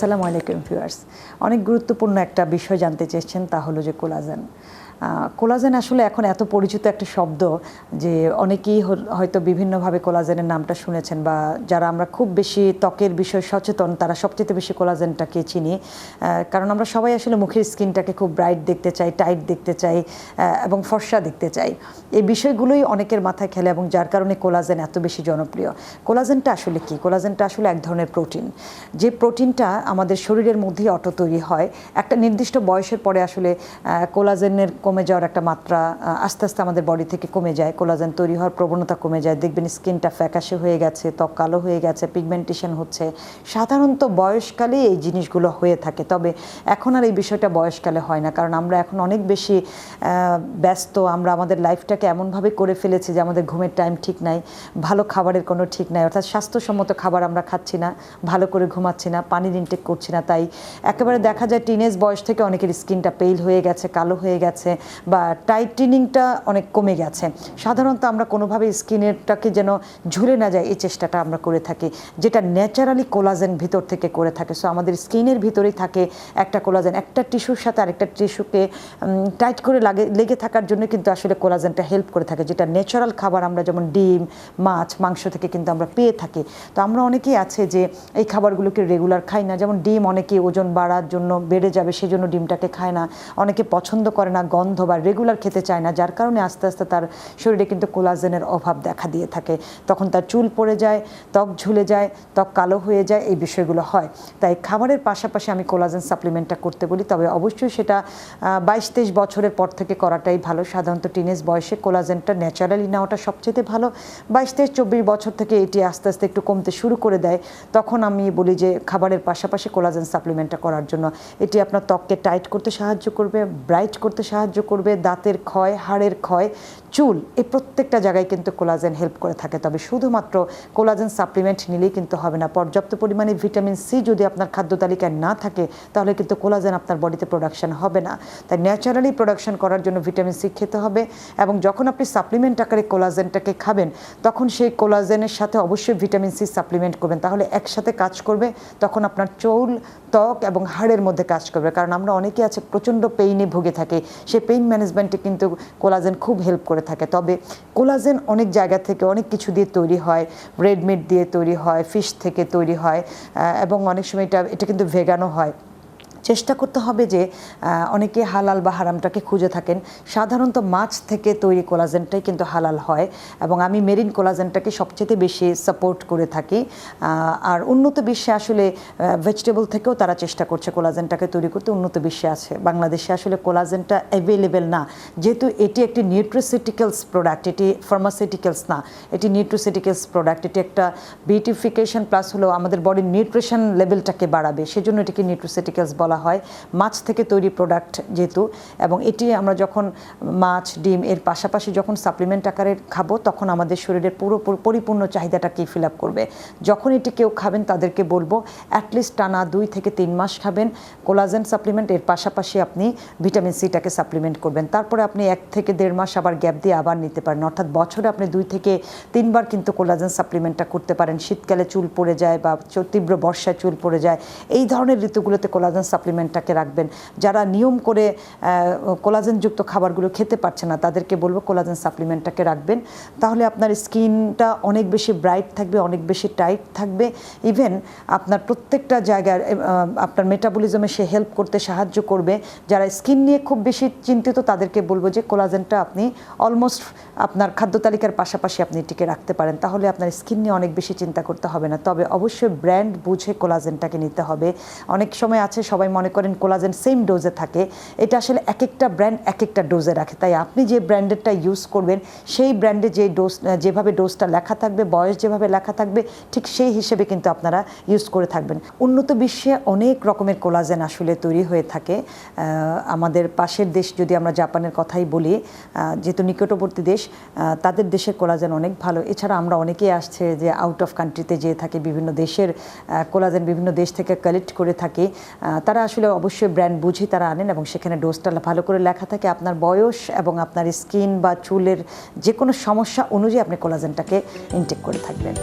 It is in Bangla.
আসসালামু আলাইকুম ভিউয়ার্স। অনেক গুরুত্বপূর্ণ একটা বিষয় জানতে চেয়েছেন তা হলো যে কোলাজেন। কোলাজেন আসলে এখন এত পরিচিত একটা শব্দ যে অনেকেই হয়তো বিভিন্নভাবে কোলাজেনের নামটা শুনেছেন বা যারা আমরা খুব বেশি ত্বকের বিষয়ে সচেতন, তারা সবচেয়ে বেশি কোলাজেনটাকে চিনি। কারণ আমরা সবাই আসলে মুখের স্কিনটাকে খুব ব্রাইট দেখতে চাই, টাইট দেখতে চাই এবং ফর্সা দেখতে চাই। এই বিষয়গুলোই অনেকের মাথায় খেলে এবং যার কারণে কোলাজেন এত বেশি জনপ্রিয়। কোলাজেনটা আসলে কি? কোলাজেনটা আসলে এক ধরনের প্রোটিন। যে প্রোটিনটা আমাদের শরীরের মধ্যেই অটো তৈরি হয়, একটা নির্দিষ্ট বয়সের পরে আসলে কোলাজেনের কমে যাওয়ার একটা মাত্রা আস্তে আস্তে আমাদের বডি থেকে কমে যায় কোলাজেন তৈরি হওয়ার প্রবণতা কমে যায়, দেখবেন স্কিনটা ফ্যাকাশে হয়ে গেছে, ত্বক কালো হয়ে গেছে পিগমেন্টেশন হচ্ছে। সাধারণত বয়সকালে এই জিনিসগুলো হয়ে থাকে, তবে এখন আর এই বিষয়টা বয়সকালে হয় না, কারণ আমরা এখন অনেক বেশি ব্যস্ত, আমরা আমাদের লাইফটাকে এমনভাবে করে ফেলেছি যে আমাদের ঘুমের টাইম ঠিক নাই, ভালো খাবারের কোনো ঠিক নাই, অর্থাৎ স্বাস্থ্যসম্মত খাবার আমরা খাচ্ছি না, ভালো করে ঘুমাচ্ছি না, পানির ইনটেক করছি না, তাই একেবারে দেখা যায় টিনেজ বয়স থেকে অনেকের স্কিনটা পেইল হয়ে গেছে, কালো হয়ে গেছে বা টাইটেনিংটা অনেক কমে গেছে। সাধারণত আমরা কোনোভাবে স্কিনেরটাকে যেন ঝুলে না যায়, এই চেষ্টাটা আমরা করে থাকি। যেটা ন্যাচারালি কোলাজেন ভিতর থেকে করে থাকে। সো আমাদের স্কিনের ভিতরেই থাকে একটা কোলাজেন। একটা টিস্যুর সাথে আরেকটা টিস্যুকে টাইট করে লাগে, লেগে থাকার জন্য কিন্তু আসলে কোলাজেনটা হেল্প করে থাকে, যেটা ন্যাচারাল খাবার আমরা যেমন ডিম, মাছ, মাংস থেকে কিন্তু আমরা পেয়ে থাকি। তো আমরা অনেকেই আছে যে এই খাবারগুলোকে রেগুলার খাই না। যেমন ডিম অনেকে ওজন বাড়ার জন্য বেড়ে যাবে, সেজন্য ডিমটাকে খায় না। অনেকে পছন্দ করে না, গন্ধ বা রেগুলার খেতে চায় না, যার কারণে আস্তে আস্তে তার শরীরে কিন্তু কোলাজেনের অভাব দেখা দিয়ে থাকে। তখন তার চুল পড়ে যায়, ত্বক ঝুলে যায়, ত্বক কালো হয়ে যায়, এই বিষয়গুলো হয়। তাই খাবারের পাশাপাশি আমি কোলাজেন সাপ্লিমেন্টটা করতে বলি, তবে অবশ্যই সেটা বাইশ তেইশ বছরের পর থেকে করাটাই ভালো। সাধারণত টিনেজ বয়সে কোলাজেনটা ন্যাচারালি নেওয়াটা সবচেয়ে ভালো। বাইশ তেইশ চব্বিশ বছর থেকে এটি আস্তে আস্তে একটু কমতে শুরু করে দেয়। তখন আমি বলি যে খাবারের পাশাপাশি কোলাজেন সাপ্লিমেন্টটা করার জন্য। এটি আপনার ত্বককে টাইট করতে সাহায্য করবে ব্রাইট করতে সাহায্য করবে, দাঁতের ক্ষয়, হাড়ের ক্ষয়, চুল, এই প্রত্যেকটা জায়গায় কিন্তু কোলাজেন হেল্প করে থাকে। তবে শুধুমাত্র কোলাজেন সাপ্লিমেন্ট নিলেই কিন্তু হবে না। পর্যাপ্ত পরিমাণে ভিটামিন সি যদি আপনার খাদ্য তালিকায় না থাকে, তাহলে কিন্তু কোলাজেন আপনার বডিতে প্রোডাকশন হবে না। তাই ন্যাচারালি প্রোডাকশন করার জন্য ভিটামিন সি খেতে হবে এবং যখন আপনি সাপ্লিমেন্ট আকারে কোলাজেনটাকে খাবেন, তখন সেই কোলাজেনের সাথে অবশ্যই ভিটামিন সি সাপ্লিমেন্ট করবেন। তাহলে একসাথে কাজ করবে, তখন আপনার চুল, ত্বক এবং হাড়ের মধ্যে কাজ করবে। কারণ আমরা অনেকে আছে, প্রচণ্ড পেইনে ভুগে থাকে। সেই পেইন ম্যানেজমেন্টে কিন্তু কোলাজেন খুব হেল্প করে থাকে। তবে কোলাজেন অনেক জায়গা থেকে অনেক কিছু দিয়ে তৈরি হয়। রেডমিট দিয়ে তৈরি হয় ফিশ থেকে তৈরি হয় এবং অনেক সময় এটা এটা কিন্তু ভেগানও হয়। চেষ্টা করতে হবে যে অনেকে হালাল বা হারামটাকে খুঁজে থাকেন। সাধারণত মাছ থেকে তৈরি কোলাজেনটাই কিন্তু হালাল হয় এবং আমি মেরিন কোলাজেনটাকে সবচেয়ে বেশি সাপোর্ট করে থাকি। আর উন্নত বিশ্বে আসলে ভেজিটেবল থেকেও তারা চেষ্টা করছে কোলাজেনটাকে তৈরি করতে। উন্নত বিশ্বে আছে। বাংলাদেশে আসলে কোলাজেনটা অ্যাভেলেবেল না। যেহেতু এটি একটি নিউট্রিসিটিক্যালস প্রোডাক্ট এটি ফার্মাসিউটিক্যালস না। এটি নিউট্রিসিটিক্যালস প্রোডাক্ট এটি একটা বিউটিফিকেশন প্লাস হলো আমাদের বডির নিউট্রিশন লেভেলটাকে বাড়াবে। সেজন্য এটিকে নিউট্রিসিটিক্যালস বলা হয়, মাছ থেকে তৈরি প্রোডাক্ট যেহেতু, এবং এটি আমরা যখন মাছ, ডিম এর পাশাপাশি যখন সাপ্লিমেন্ট আকারে খাব, তখন আমাদের শরীরের পুরো পুরো- পরিপূর্ণ চাহিদাটাকে ফিল আপ করবে। যখন এটি কেউ খাবেন, তাদেরকে বলব অ্যাটলিস্ট টানা দুই থেকে তিন মাস খাবেন। কোলাজেন সাপ্লিমেন্ট এর পাশাপাশি আপনি ভিটামিন সিটাকে সাপ্লিমেন্ট করবেন। তারপরে আপনি এক থেকে দেড় মাস আবার গ্যাপ দিয়ে আবার নিতে পারেন। অর্থাৎ বছরে আপনি দুই থেকে তিনবার কিন্তু কোলাজেন সাপ্লিমেন্টটা করতে পারেন। শীতকালে চুল পড়ে যায় বা তীব্র বর্ষায় চুল পড়ে যায়। এই ধরনের ঋতুগুলোতে কোলাজেন সাপ্লিমেন্টটাকে রাখবেন। যারা নিয়ম করে কোলাজেনযুক্ত খাবারগুলো খেতে পারছে না, তাদেরকে বলব কোলাজেন সাপ্লিমেন্টটাকে রাখবেন। তাহলে আপনার স্কিনটা অনেক বেশি ব্রাইট থাকবে, অনেক বেশি টাইট থাকবে। ইভেন আপনার প্রত্যেকটা জায়গায় আপনার মেটাবলিজমে সে হেল্প করতে সাহায্য করবে। যারা স্কিন নিয়ে খুব বেশি চিন্তিত, তাদেরকে বলব যে কোলাজেনটা আপনি অলমোস্ট আপনার খাদ্য তালিকার পাশাপাশি আপনি টিকে রাখতে পারেন। তাহলে আপনার স্কিন নিয়ে অনেক বেশি চিন্তা করতে হবে না। তবে অবশ্যই ব্র্যান্ড বুঝে কোলাজেনটাকে নিতে হবে। অনেক সময় আছে, সবাই মনে করেন কোলাজেন সেম ডোজে থাকে এটা আসলে এক একটা ব্র্যান্ড এক একটা ডোজে রাখে। তাই আপনি যে ব্র্যান্ডেরটা ইউজ করবেন সেই ব্র্যান্ডে যে ডোজ যেভাবে ডোজটা লেখা থাকবে বয়স যেভাবে লেখা থাকবে ঠিক সেই হিসেবে কিন্তু আপনারা ইউজ করে থাকবেন। উন্নত বিশ্বে অনেক রকমের কোলাজেন আসলে তৈরি হয়ে থাকে। আমাদের পাশের দেশ যদি আমরা জাপানের কথাই বলি যেহেতু নিকটবর্তী দেশ তাদের দেশের কোলাজেন অনেক ভালো। এছাড়া আমরা অনেকেই আসছে যে আউট অফ কান্ট্রিতে যেয়ে থাকে বিভিন্ন দেশের কোলাজেন বিভিন্ন দেশ থেকে কালেক্ট করে থাকে। আহ, তারা আসলে অবশ্যই ব্র্যান্ড বুঝি তারা আনেন এবং সেখানে ডোজটা ভালো করে লেখা থাকে। আপনার বয়স এবং আপনার স্কিন বা চুলের যে কোনো সমস্যা অনুযায়ী আপনি কোলাজেনটাকে ইনটেক করে থাকবেন।